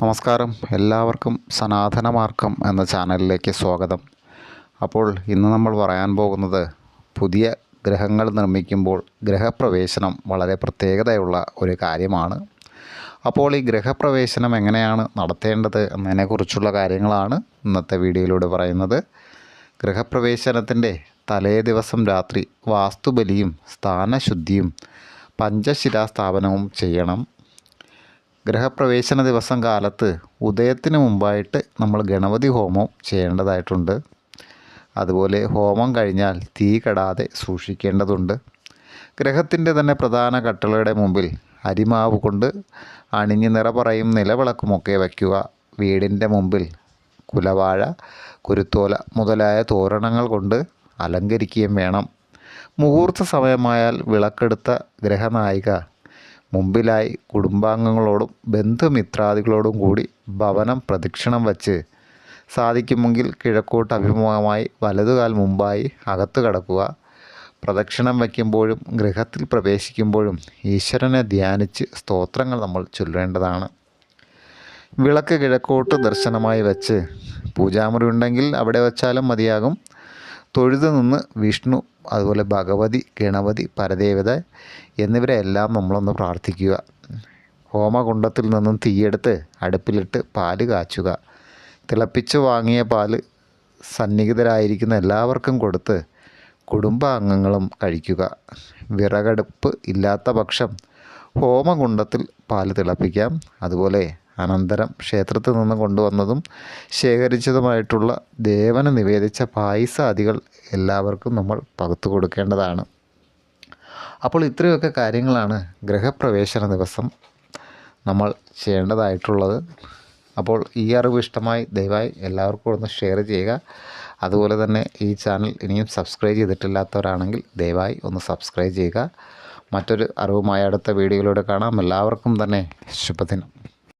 നമസ്കാരം. എല്ലാവർക്കും സനാതന മാർഗം എന്ന ചാനലിലേക്ക് സ്വാഗതം. അപ്പോൾ ഇന്ന് നമ്മൾ പറയാൻ പോകുന്നത് പുതിയ ഗ്രഹങ്ങൾ നിർമ്മിക്കുമ്പോൾ ഗ്രഹപ്രവേശനം വളരെ പ്രത്യേകതയുള്ള ഒരു കാര്യമാണ്. അപ്പോൾ ഈ ഗ്രഹപ്രവേശനം എങ്ങനെയാണ് നടത്തേണ്ടത് എന്നതിനെക്കുറിച്ചുള്ള കാര്യങ്ങളാണ് ഇന്നത്തെ വീഡിയോയിലൂടെ പറയുന്നത്. ഗൃഹപ്രവേശനത്തിന്റെ തലേ ദിവസം രാത്രി വാസ്തുബലിയും സ്ഥാനശുദ്ധിയും പഞ്ചശിലാസ്ഥാപനവും ചെയ്യണം. ഗൃഹപ്രവേശന ദിവസം കാലത്ത് ഉദയത്തിന് മുമ്പായിട്ട് നമ്മൾ ഗണപതി ഹോമം ചെയ്യേണ്ടതായിട്ടുണ്ട്. അതുപോലെ ഹോമം കഴിഞ്ഞാൽ തീ കെടാതെ സൂക്ഷിക്കേണ്ടതുണ്ട്. ഗ്രഹത്തിന്റെ തന്നെ പ്രധാന കട്ടളയുടെ മുമ്പിൽ അരിമാവ് കൊണ്ട് അണിഞ്ഞ് നിറ പറയും നിലവിളക്കുമൊക്കെ വയ്ക്കുക. വീടിന്റെ മുമ്പിൽ കുലവാഴ കുരുത്തോല മുതലായ തോരണങ്ങൾ കൊണ്ട് അലങ്കരിക്കുകയും വേണം. മുഹൂർത്ത സമയമായാൽ വിളക്കെടുത്ത ഗ്രഹനായിക മുമ്പിലായി കുടുംബാംഗങ്ങളോടും ബന്ധുമിത്രാദികളോടും കൂടി ഭവനം പ്രദക്ഷിണം വച്ച് സാധിക്കുമെങ്കിൽ കിഴക്കോട്ട് അഭിമുഖമായി വലതുകാൽ മുമ്പായി അകത്തു കടക്കുക. പ്രദക്ഷിണം വയ്ക്കുമ്പോഴും ഗൃഹത്തിൽ പ്രവേശിക്കുമ്പോഴും ഈശ്വരനെ ധ്യാനിച്ച് സ്തോത്രങ്ങൾ നമ്മൾ ചൊല്ലേണ്ടതാണ്. വിളക്ക് കിഴക്കോട്ട് ദർശനമായി വച്ച് പൂജാമുറി ഉണ്ടെങ്കിൽ അവിടെ വച്ചാലും മതിയാകും. തൊഴുതു നിന്ന് വിഷ്ണു അതുപോലെ ഭഗവതി ഗണപതി പരദേവത എന്നിവരെ എല്ലാം നമ്മളൊന്ന് പ്രാർത്ഥിക്കുക. ഹോമകുണ്ടത്തിൽ നിന്നും തീയെടുത്ത് അടുപ്പിലിട്ട് പാൽ കാച്ചുക. തിളപ്പിച്ച് വാങ്ങിയ പാൽ സന്നിഹിതരായിരിക്കുന്ന എല്ലാവർക്കും കൊടുത്ത് കുടുംബാംഗങ്ങളും കഴിക്കുക. വിറകടുപ്പ് ഇല്ലാത്ത പക്ഷം ഹോമകുണ്ടത്തിൽ പാൽ തിളപ്പിക്കാം. അതുപോലെ അനന്തരം ക്ഷേത്രത്തിൽ നിന്ന് കൊണ്ടുവന്നതും ശേഖരിച്ചതുമായിട്ടുള്ള ദേവന് നിവേദിച്ച പായസാദികൾ എല്ലാവർക്കും നമ്മൾ പകുത്തു കൊടുക്കേണ്ടതാണ്. അപ്പോൾ ഇത്രയൊക്കെ കാര്യങ്ങളാണ് ഗ്രഹപ്രവേശന ദിവസം നമ്മൾ ചെയ്യേണ്ടതായിട്ടുള്ളത്. അപ്പോൾ ഈ അറിവ് ഇഷ്ടമായി ദയവായി എല്ലാവർക്കും ഒന്ന് ഷെയർ ചെയ്യുക. അതുപോലെ തന്നെ ഈ ചാനൽ ഇനിയും സബ്സ്ക്രൈബ് ചെയ്തിട്ടില്ലാത്തവരാണെങ്കിൽ ദയവായി ഒന്ന് സബ്സ്ക്രൈബ് ചെയ്യുക. മറ്റൊരു അറിവുമായി അടുത്ത വീഡിയോയിലൂടെ കാണാം. എല്ലാവർക്കും തന്നെ ശുഭദിനം.